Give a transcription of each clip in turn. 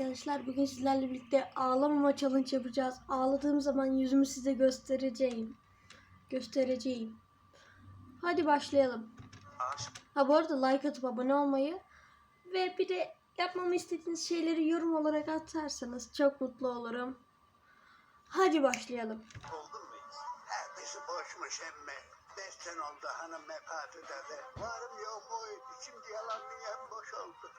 arkadaşlar. Bugün sizlerle birlikte ağlamama challenge yapacağız. Ağladığım zaman yüzümü size göstereceğim. Göstereceğim. Hadi başlayalım. Ha bu arada like atıp abone olmayı ve bir de yapmamı istediğiniz şeyleri yorum olarak atarsanız çok mutlu olurum. Hadi başlayalım. Oldun mu hiç? Hepsi boşmuş emme. Beş sene oldu hanım vefat ederdi. Varım yok mu? Şimdi yalan dünyam boş oldu.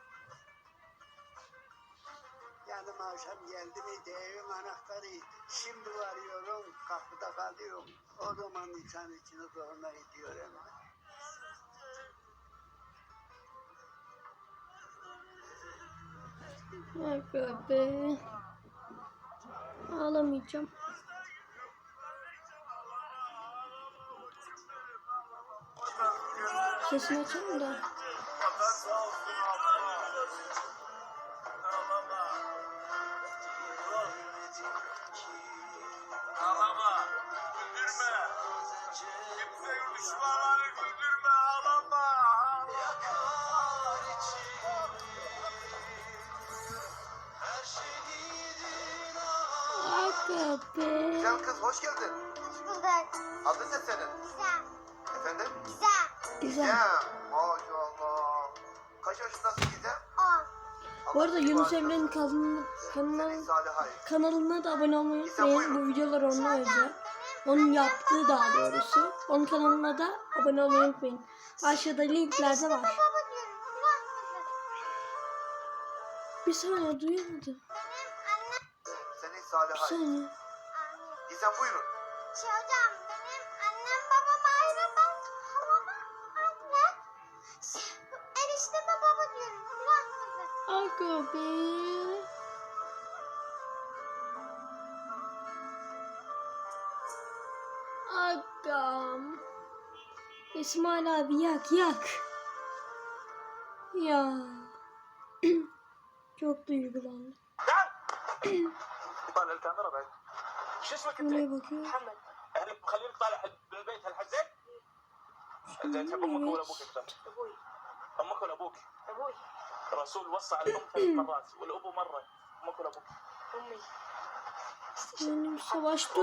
Yanıma akşam geldi miydi evin anahtarıydı. Şimdi varıyorum kapıda kalıyorum. O zaman insan içine zoruna gidiyor emme. Aga be. Ağlamayacağım. Sesini açalım da. Güzel kız hoş geldin. Bulduk. Adın ne senin? Güzel. Efendim? Güzel. Güzel. Gizem. Maşallah. Kaç yaşındasın Gizem? On. Bu arada Yunus. Emre'nin kanalına, Senin kanal, Salihay. kanalına da abone olmayı unutmayın. Bu videolar onunla özel. Onun yaptığı daha doğrusu. Onun kanalına da abone olmayı unutmayın. Aşağıda linklerde var. Bir saniye duyamadım. Senin Bir saniye. Gizem buyurun. Şey hocam benim annem babam ayrı ben babama anne. Şey, enişteme baba diyorum. Aga be. Agam. İsmail abi yak yak. Ya. Çok duygulandım. Bana bir tane شو اسمك انت؟ محمد. أهلك مخلينك طالع بالبيت هالحزين؟ زين؟ تحب أمك ولا أبوك؟ أكثر؟ أبوي. أمك ولا أبوك؟ أبوي. الرسول وصى على الام ثلاث مرات والأبو مرة. أمك ولا أبوك؟ أمي. Benim savaşta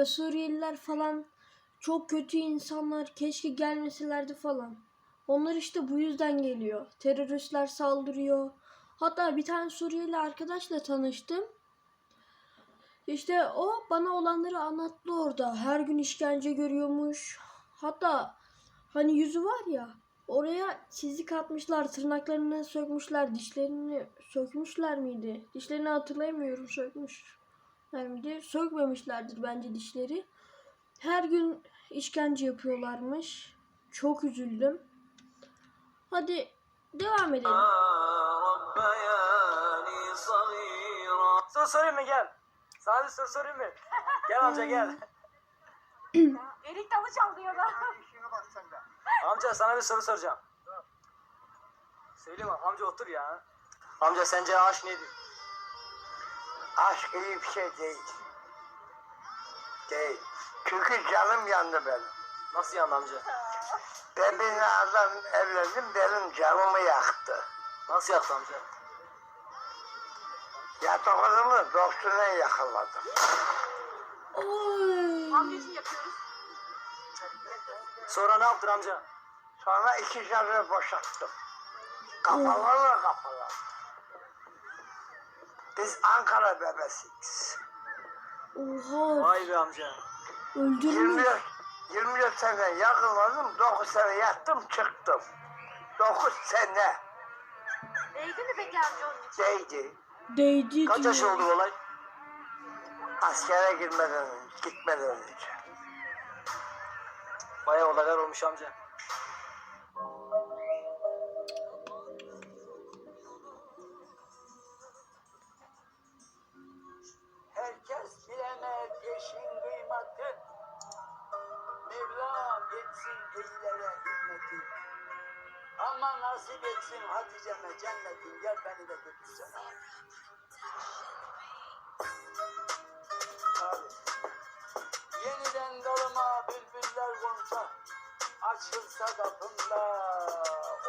ya Suriyeliler falan çok kötü insanlar keşke gelmeselerdi falan. Onlar işte bu yüzden geliyor. Teröristler saldırıyor. Hatta bir tane Suriyeli arkadaşla tanıştım. İşte o bana olanları anlattı orada. Her gün işkence görüyormuş. Hatta hani yüzü var ya oraya çizik atmışlar, tırnaklarını sökmüşler, dişlerini sökmüşler miydi? Dişlerini hatırlayamıyorum sökmüş. Yani de sökmemişlerdir bence dişleri. Her gün işkence yapıyorlarmış. Çok üzüldüm. Hadi devam edelim. Söz sorayım mı gel. Sadece söz sorayım mı? Gel amca gel. Erik dalı çaldı ya da. amca sana bir soru soracağım. Söyle amca otur ya. Amca sence ağaç nedir? Aşk iyi bir şey değil. Değil. Çünkü canım yandı benim. Nasıl yandı amca? Ben bir adam evlendim benim canımı yaktı. Nasıl yaktı amca? Yatak odamı dostuna yakaladım. Oy. Amcacığım yapıyoruz. Sonra ne yaptın amca? Sonra iki canı boşalttım. Kafalarla kafalar. Biz Ankara bebesiyiz. Oha. Vay be amca. Öldürmüş. 24, 24 sene yakaladım, 9 sene yattım çıktım. 9 sene Değdi mi peki amca onun için? değdi. Değdi Kaç diyor. yaş oldu bu olay? Askere girmeden önce, gitmeden önce. Baya olaylar olmuş amca. Ama nasip etsin Hatice'me cennetin gel beni de götürsene abi. Yeniden dalıma bülbüller konsa açılsa kapımda.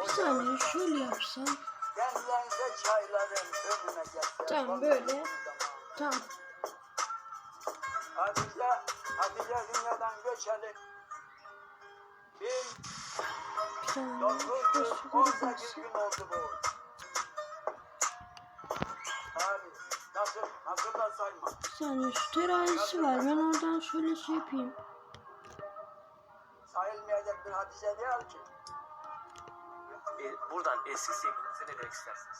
Bir saniye şöyle yapsam. Demlense çaylarım önüme gelse. Tamam, böyle. Tamam. Hatice, Hatice dünyadan göçeli. Bir Bir saniye. 9 Şurası yıl böyle 18 kalsın. gün oldu bu. Abi nasıl, nasıl da sayma. Bir saniye şu terazisi var. Ben oradan şöyle şey yapayım. Sayılmayacak bir Hatice değil ki. E, buradan eski sevgilinize ne demek istersiniz?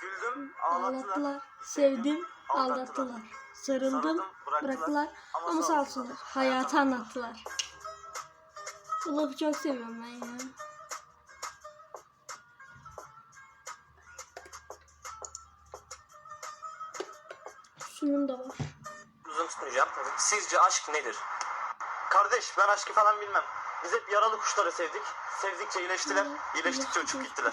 Güldüm, ağlattılar. Ağlattılar. Sevdim. Aldattılar. Sarıldım. Sarıldım, bıraktılar. Bıraktılar. Ama Ama sağ olsunlar. Hayatı anlattılar. Lafı çok seviyorum ben ya. Sunum da var. Uzun tutmayacağım. Sizce aşk nedir? Kardeş ben aşkı falan bilmem. Biz hep yaralı kuşları sevdik. Sevdikçe iyileştiler. iyileştikçe uçup gittiler.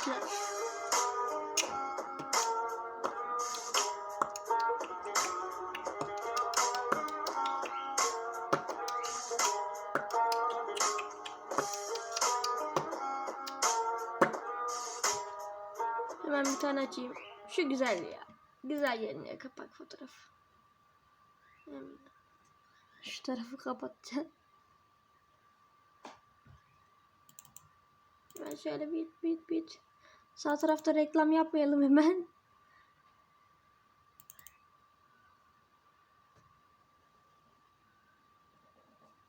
Açayım. Şu güzel ya. Güzel yerine kapak fotoğraf. Hemen Şu tarafı kapatacağım. Hemen şöyle bit bit bit. Sağ tarafta reklam yapmayalım hemen.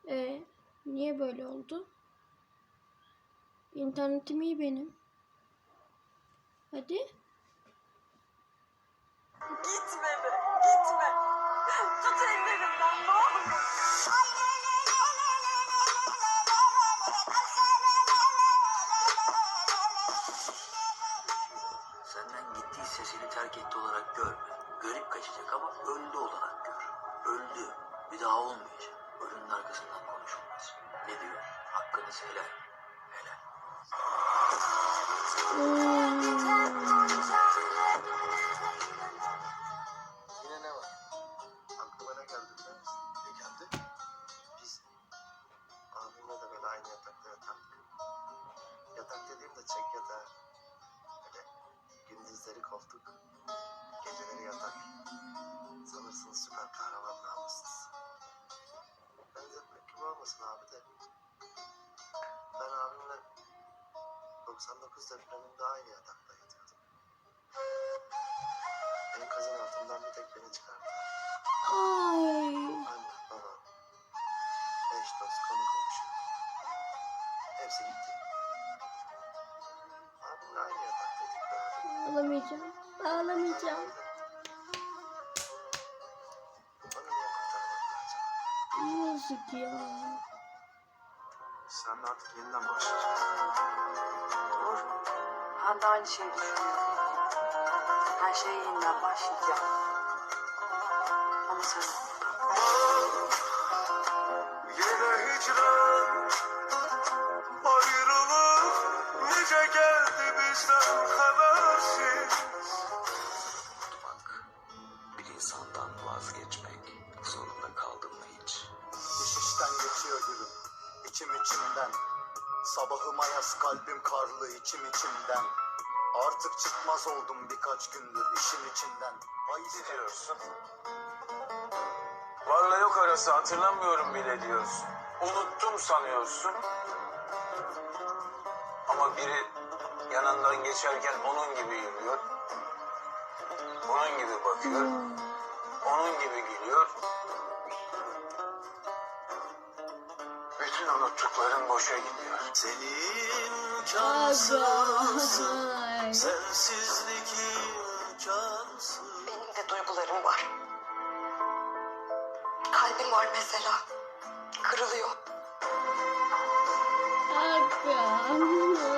E niye böyle oldu? İnternetim iyi benim. Hadi. Gitme be, gitme. Tut ellerimden ne olur. Senden gittiyse seni terk etti olarak görme. Görüp kaçacak ama öldü olarak gör. Öldü. Bir daha olmayacak. Ölünün arkasından konuşulmaz. Ne diyor? Hakkınız helal. Helal. Yatağı. Böyle gündüzleri koltuk, geceleri yatak. Sanırsınız süper kahraman namussuz. Benzetmek gibi olmasın abi de. Ben abimle 99 depreminde aynı yatakta yatıyordum. Enkazın altından bir tek beni çıkardı. Ay. Anne, baba, eş dost, konu komşu. Hepsi gitti. Ağlamayacağım. Ağlamayacağım. Yazık ya. Sen de artık yeniden başlayacaksın. Dur. Ben de aynı şeyi düşünüyorum. Her şeye yeniden başlayacağım. Ama sen Yine hicran, İnsandan vazgeçmek zorunda kaldın mı hiç? İş işten geçiyor gülüm, içim içimden. Sabahıma yaz kalbim karlı içim içimden. Artık çıkmaz oldum birkaç gündür işin içinden. Haydi diyorsun. Varla yok arası hatırlamıyorum bile diyorsun. Unuttum sanıyorsun. Ama biri yanından geçerken onun gibi yürüyor. Onun gibi bakıyor. Onun gibi gülüyor. Bütün unuttukların boşa gidiyor. Senin Aga. sensizlik imkansız. Benim de duygularım var. Kalbim var mesela. Kırılıyor. Aga.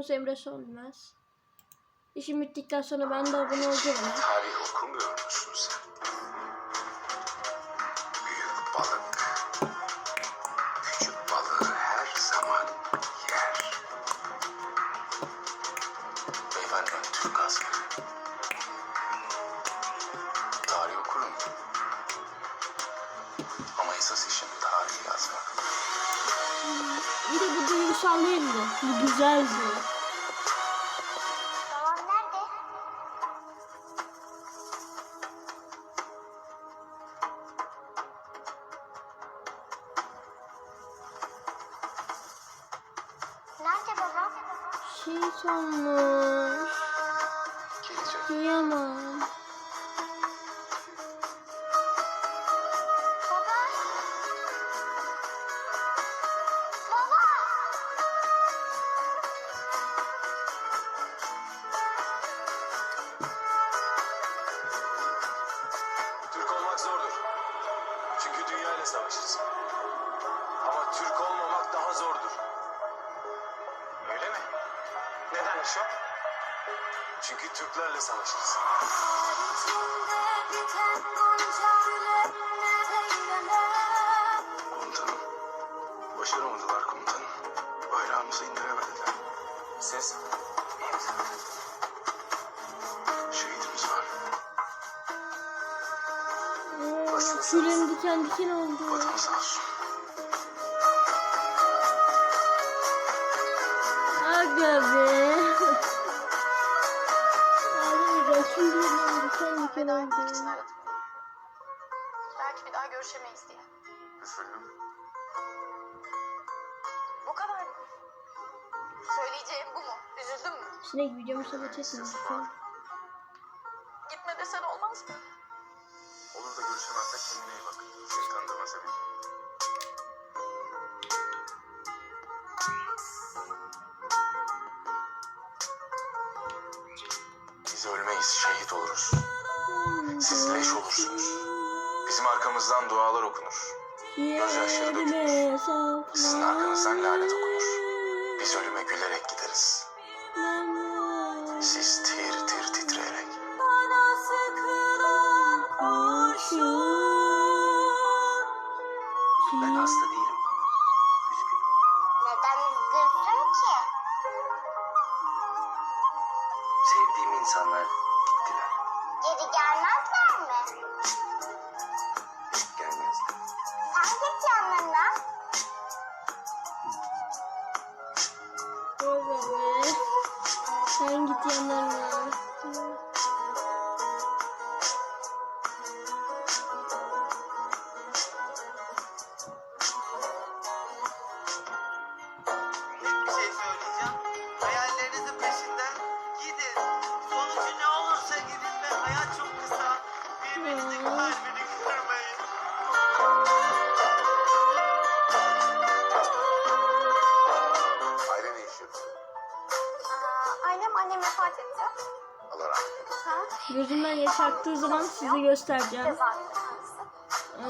Biliyorsunuz Emre Sönmez. İşim bittikten sonra ben de abone olacağım. Tarih okumuyor musun sen? Büyük balık küçük balığı her zaman yer. Beyefendi Türk askeri. Tarih okurum. Ama esas işim tarih yazmak. Bir de bu duygusal değil mi? Bu güzeldi. Babam Çünkü Türklerle savaşırsın. Komutanım. Başaramadılar komutanım. Bayrağımızı indiremediler. Siz? iyi misiniz? Şehidimiz var. Oo, Tüylerim diken diken oldu. Vatan sağ olsun. Aga be. Tüylerim diken diken oldu. Belki bir daha görüşemeyiz diye. Üzüldüm. Bu kadar mı? Söyleyeceğim bu mu? Üzüldün mü? Sinek videomu lütfen. Gitme desen olmaz mı? Olur da görüşemezsek kendine iyi bak. Seni tanıdığıma sevindim. Biz şehit oluruz. Siz leş olursunuz. Bizim arkamızdan dualar okunur. Gözyaşları dökülür. Sizin arkanızdan lanet okunur. Sen git yanlarına. Ailem annem vefat etti. Allah rahmet eylesin. Ha? Gözümden yaş aktığı zaman size göstereceğim. Ee,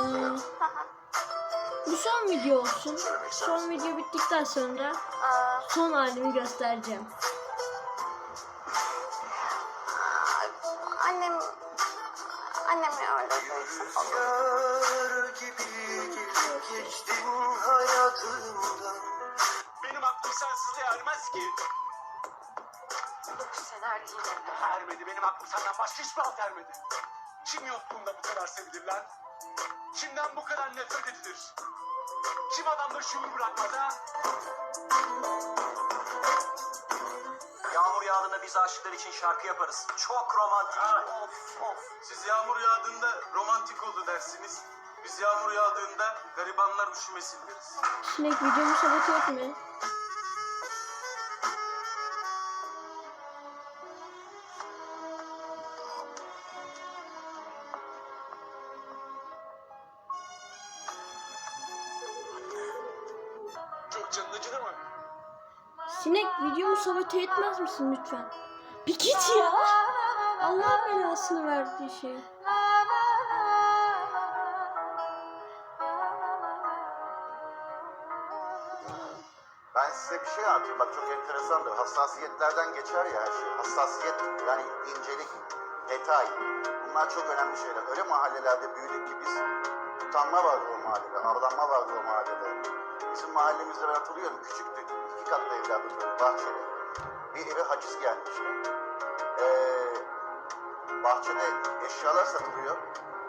bu son video olsun. Son video bittikten sonra Aa, son halimi göstereceğim. annem annem öldürdü. Rüzgar gibi gelip geçtin hayatımdan. Benim aklım sensizliğe ermez ki. Sen erdiğin Ermedi. Benim aklım senden başka hiçbir alt ermedi. Kim yokluğunda bu kadar sevilir lan? Kimden bu kadar nefret edilir? Kim adamda şuur bırakmaz ha? Yağmur yağdığında biz aşıklar için şarkı yaparız. Çok romantik. Of of. Siz yağmur yağdığında romantik oldu dersiniz. Biz yağmur yağdığında garibanlar üşümesin deriz. Sinek videomu sabote etme. Canın acıdı mı? Sinek videomu sabote etmez misin lütfen? Bir git ya. Allah belasını verdiği şey. Ben size bir şey anlatayım. Bak çok enteresandır. Hassasiyetlerden geçer ya her şey. Hassasiyet yani incelik, detay. Bunlar çok önemli şeyler. Öyle mahallelerde büyüdük ki biz utanma vardı o mahallede, avlanma vardı o mahallede. Bizim mahallemizde ben hatırlıyorum küçüktük. iki katlı evlerde böyle bahçeli. Bir eve haciz gelmişti. Ee, bahçede eşyalar satılıyor.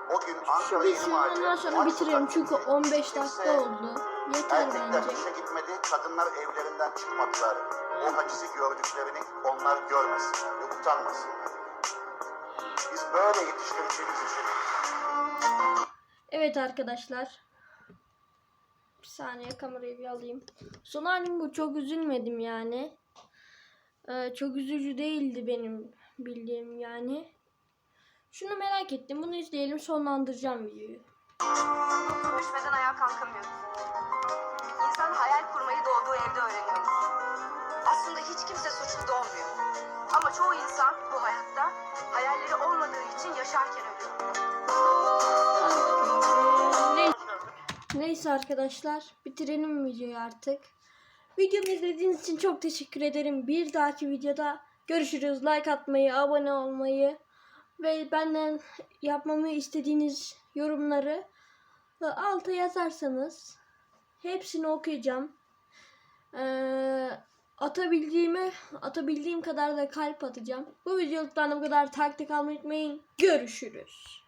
O gün Ankara Biz Yeni şimdi Mahalle. ondan sonra Maç bitirelim çünkü Sokak'ta 15 dakika kimse- oldu. Yeter Erkekler bence. işe gitmedi, kadınlar evlerinden çıkmadılar. O hacizi gördüklerini onlar görmesinler ve utanmasınlar. Biz böyle yetiştirdiğimiz için Evet arkadaşlar. Bir saniye kamerayı bir alayım. Son halim bu. Çok üzülmedim yani. Ee, çok üzücü değildi benim bildiğim yani. Şunu merak ettim. Bunu izleyelim sonlandıracağım videoyu. Düşmeden ayağa kalkamıyoruz. İnsan hayal kurmayı doğduğu evde öğreniyor. Aslında hiç kimse suçlu doğmuyor. Ama çoğu insan bu hayatta hayalleri olmadığı için yaşarken ölüyor. Neyse arkadaşlar bitirelim videoyu artık. Videomu izlediğiniz için çok teşekkür ederim. Bir dahaki videoda görüşürüz. Like atmayı, abone olmayı ve benden yapmamı istediğiniz yorumları alta yazarsanız hepsini okuyacağım. Ee, atabildiğime atabildiğim kadar da kalp atacağım. Bu videoluktan bu kadar taktik almayı unutmayın. Görüşürüz.